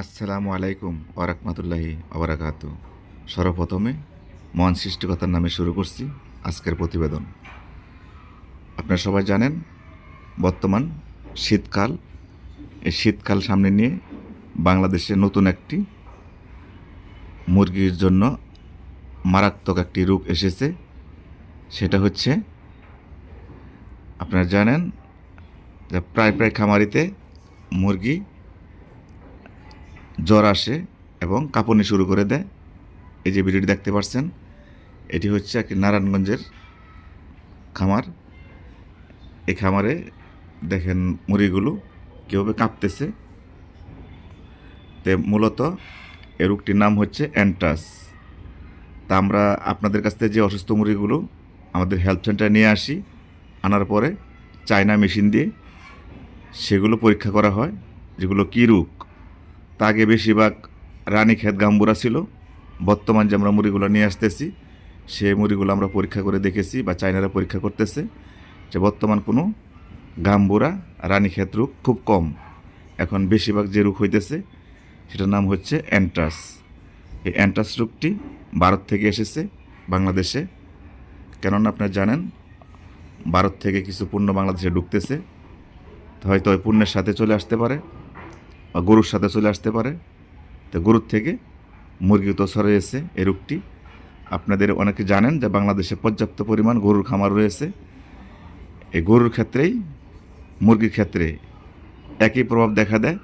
আসসালামু আলাইকুম ওরহমতুল্লাহি আবরাকাতু সর্বপ্রথমে মহান সৃষ্টিকতার নামে শুরু করছি আজকের প্রতিবেদন। আপনারা সবাই জানেন, বর্তমান শীতকাল। এই শীতকাল সামনে নিয়ে বাংলাদেশে নতুন একটি মুরগির জন্য মারাত্মক একটি রূপ এসেছে। সেটা হচ্ছে, আপনারা জানেন যে প্রায় প্রায় খামারিতে মুরগি জ্বর আসে এবং কাঁপুনি শুরু করে দেয়। এই যে ভিডিওটি দেখতে পাচ্ছেন, এটি হচ্ছে একটি নারায়ণগঞ্জের খামার। এই খামারে দেখেন মুড়িগুলো কীভাবে কাঁপতেছে। তে মূলত এ রোগটির নাম হচ্ছে অ্যান্টাস। তা আমরা আপনাদের কাছ থেকে যে অসুস্থ মুড়িগুলো আমাদের হেলথ সেন্টারে নিয়ে আসি, আনার পরে চায়না মেশিন দিয়ে সেগুলো পরীক্ষা করা হয়, যেগুলো কী রোগ? তা আগে বেশিরভাগ রানীক্ষেত গাম্বুরা ছিল। বর্তমান যে আমরা মুড়িগুলো নিয়ে আসতেছি, সে মুড়িগুলো আমরা পরীক্ষা করে দেখেছি বা চাইনারা পরীক্ষা করতেছে যে বর্তমান কোনো গাম্বুরা রানী রানীক্ষেত রোগ খুব কম। এখন বেশিরভাগ যে রোগ হইতেছে, সেটার নাম হচ্ছে অ্যান্ট্রাস এই অ্যান্ট্রাস রোগটি ভারত থেকে এসেছে, বাংলাদেশে। কেননা আপনারা জানেন, ভারত থেকে কিছু পণ্য বাংলাদেশে ঢুকতেছে। হয়তো ওই পণ্যের সাথে চলে আসতে পারে। বা গরুর সাথে চলে আসতে পারে। তো গরুর থেকে মুরগি তো ছড়িয়েছে এই রোগটি। আপনাদের অনেকে জানেন যে বাংলাদেশে পর্যাপ্ত পরিমাণ গরুর খামার রয়েছে। এই গরুর ক্ষেত্রেই, মুরগির ক্ষেত্রে একই প্রভাব দেখা দেয়।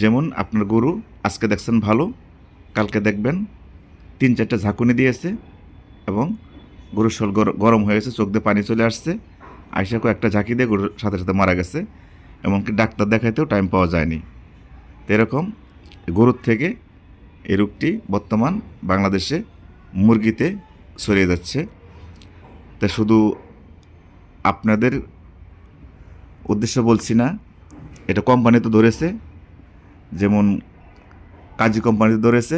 যেমন আপনার গরু আজকে দেখছেন ভালো, কালকে দেখবেন তিন চারটা ঝাঁকুনি দিয়েছে এবং গরুর শোল গরম হয়ে গেছে, চোখ দিয়ে পানি চলে আসছে। আইসাকে একটা ঝাঁকি দিয়ে গরুর সাথে সাথে মারা গেছে। এমনকি ডাক্তার দেখাইতেও টাইম পাওয়া যায়নি। এরকম গরুর থেকে এই রোগটি বর্তমান বাংলাদেশে মুরগিতে ছড়িয়ে যাচ্ছে। তা শুধু আপনাদের উদ্দেশ্য বলছি না, এটা কোম্পানিতে ধরেছে, যেমন কাজী কোম্পানিতে ধরেছে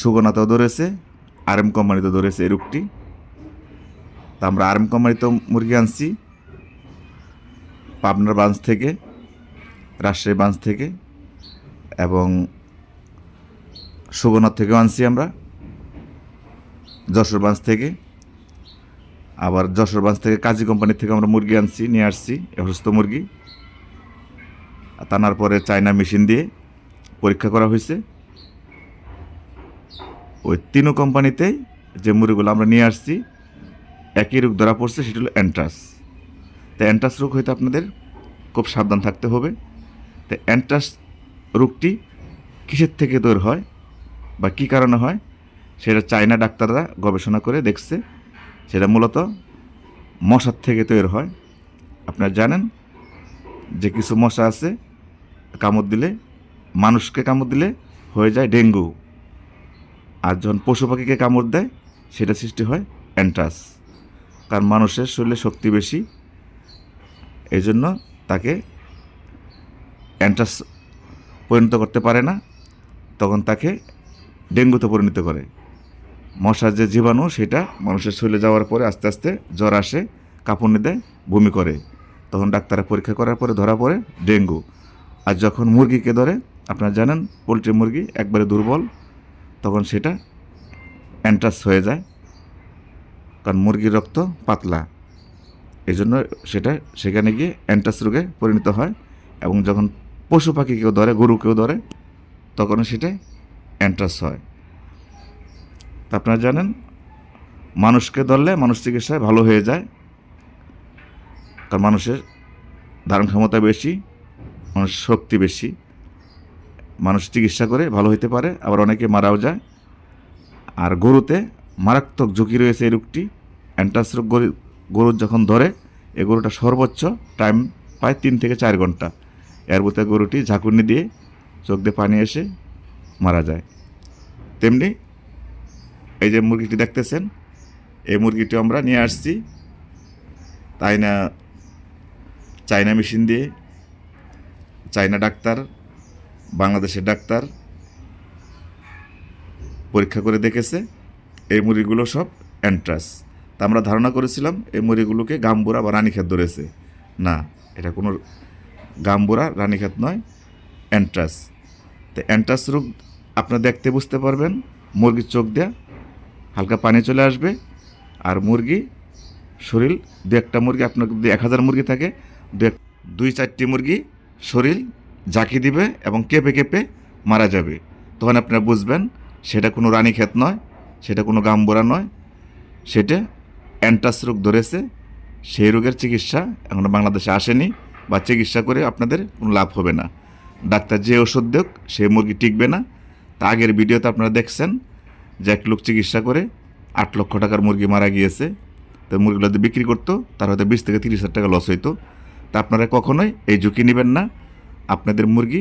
সুগনাতেও ধরেছে আর এম কোম্পানিতে ধরেছে এই রোগটি। তা আমরা আর এম কোম্পানিতেও মুরগি আনছি, পাবনার ব্রাঞ্চ থেকে রাজশাহী ব্রাঞ্চ থেকে এবং সুগনাথ থেকেও আনছি আমরা, যশোর ব্রাঞ্চ থেকে। আবার যশোর ব্রাঞ্চ থেকে কাজী কোম্পানি থেকে আমরা মুরগি আনছি, নিয়ে আসছি অসুস্থ মুরগি। টানার পরে চায়না মেশিন দিয়ে পরীক্ষা করা হয়েছে। ওই তিনও কোম্পানিতেই যে মুরগিগুলো আমরা নিয়ে আসছি, একই রোগ ধরা পড়ছে, সেটা হলো অ্যান্ট্রাস। তো অ্যান্ট্রাস রোগ হয়তো আপনাদের খুব সাবধান থাকতে হবে। তো অ্যান্ট্রাস রোগটি কিসের থেকে তৈরি হয় বা কী কারণে হয় সেটা চায়না ডাক্তাররা গবেষণা করে দেখছে। সেটা মূলত মশার থেকে তৈরি হয়। আপনারা জানেন যে কিছু মশা আছে, কামড় দিলে, মানুষকে কামড় দিলে হয়ে যায় ডেঙ্গু। আর যখন পশু পাখিকে কামড় দেয়, সেটা সৃষ্টি হয় অ্যান্ট্রাস কারণ মানুষের শরীরে শক্তি বেশি এই জন্য তাকে অ্যান্ট্রাস পরিণত করতে পারে না, তখন তাকে ডেঙ্গুতে পরিণত করে। মশার যে জীবাণু, সেটা মানুষের শরীরে যাওয়ার পরে আস্তে আস্তে জ্বর আসে, কাঁপুনি দেয়, বমি করে। তখন ডাক্তারে পরীক্ষা করার পরে ধরা পড়ে ডেঙ্গু। আর যখন মুরগিকে ধরে, আপনারা জানেন, পোলট্রি মুরগি একবারে দুর্বল, তখন সেটা অ্যান্ট্রাস হয়ে যায়, কারণ মুরগির রক্ত পাতলা। এই জন্য সেটা সেখানে গিয়ে অ্যান্টাস রোগে পরিণত হয় এবং যখন পশু পাখি কেউ ধরে, গরু কেউ ধরে, তখন সেটা অ্যান্ট্রাস হয়। তা আপনারা জানেন, মানুষকে ধরলে মানুষ চিকিৎসায় ভালো হয়ে যায়, কারণ মানুষের ধারণ ক্ষমতা বেশি, মানুষের শক্তি বেশি। মানুষ চিকিৎসা করে ভালো হতে পারে, আবার অনেকে মারাও যায়। আর গরুতে মারাত্মক ঝুঁকি রয়েছে এই রোগটি। অ্যান্টাস রোগ গরু- যখন ধরে, এই গরুটা সর্বোচ্চ টাইম পায় তিন থেকে চার ঘণ্টা। এর গরুটি ঝাঁকুনি দিয়ে চোখ দিয়ে পানি এসে মারা যায়। তেমনি এই যে মুরগিটি দেখতেছেন, এই মুরগিটি আমরা নিয়ে আসছি তাই না চায়না মেশিন দিয়ে। চায়না ডাক্তার, বাংলাদেশের ডাক্তার পরীক্ষা করে দেখেছে এই মুরগিগুলো সব অ্যান্ট্রাস। তা আমরা ধারণা করেছিলাম এই মুরগিগুলোকে গাম্বুরা বা রানীক্ষেত ধরেছে। না, এটা কোনো গাম্বুরা, রানীক্ষেত নয় অ্যান্ট্রাস তো অ্যান্টাস রোগ আপনারা দেখতে বুঝতে পারবেন, মুরগির চোখ দেয়া হালকা পানি চলে আসবে, আর মুরগি শরীর, দু একটা মুরগি আপনার যদি এক হাজার মুরগি থাকে, দু দুই চারটি মুরগি শরীর জাকি দিবে এবং কেঁপে কেঁপে মারা যাবে। তখন আপনারা বুঝবেন, সেটা কোনো রানীক্ষেত নয়, সেটা কোনো গাম্বরা নয়, সেটা অ্যান্টাস রোগ ধরেছে, সেই রোগের চিকিৎসা এখনও বাংলাদেশে আসেনি। বা চিকিৎসা করে আপনাদের কোনো লাভ হবে না। ডাক্তার যে ওষুধ দেখ সেই মুরগি টিকবে না। তা আগের ভিডিওতে আপনারা দেখছেন যে এক লোক চিকিৎসা করে আট লক্ষ টাকার মুরগি মারা গিয়েছে। তো মুরগিগুলো যদি বিক্রি করতো, তার হয়তো বিশ থেকে তিরিশ হাজার টাকা লস হইতো। তা আপনারা কখনোই এই ঝুঁকি নেবেন না। আপনাদের মুরগি,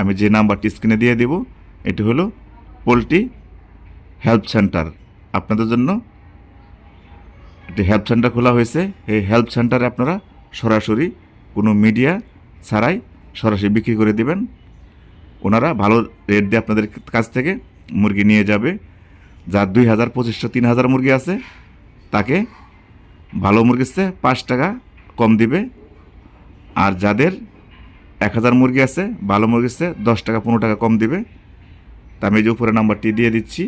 আমি যে নাম্বারটি স্ক্রিনে দিয়ে দেব, এটি হলো পোলট্রি হেল্প সেন্টার। আপনাদের জন্য একটি হেল্প সেন্টার খোলা হয়েছে। এই হেল্প সেন্টারে আপনারা সরাসরি কোনো মিডিয়া ছাড়াই সরাসরি বিক্রি করে দিবেন। ওনারা ভালো রেট দিয়ে আপনাদের কাছ থেকে মুরগি নিয়ে যাবে। যার দুই হাজার পঁচিশশো তিন হাজার মুরগি আছে, তাকে ভালো মুরগির চেয়ে পাঁচ টাকা কম দিবে। আর যাদের এক হাজার মুরগি আছে, ভালো মুরগির চেয়ে দশ টাকা, পনেরো টাকা কম দিবে। তা আমি যে উপরে নাম্বারটি দিয়ে দিচ্ছি,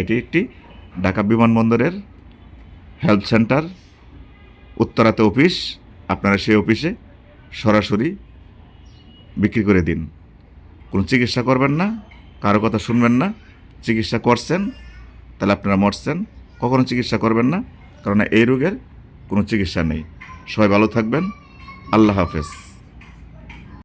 এটি একটি ঢাকা বিমানবন্দরের হেল্প সেন্টার, উত্তরাতে অফিস। আপনারা সেই অফিসে সরাসরি বিক্রি করে দিন। কোনো চিকিৎসা করবেন না, কারও কথা শুনবেন না, চিকিৎসা করছেন, তাহলে আপনারা মরছেন, কখনো চিকিৎসা করবেন না কারণ এই রোগের কোনো চিকিৎসা নেই। সবাই ভালো থাকবেন, আল্লাহ হাফেজ।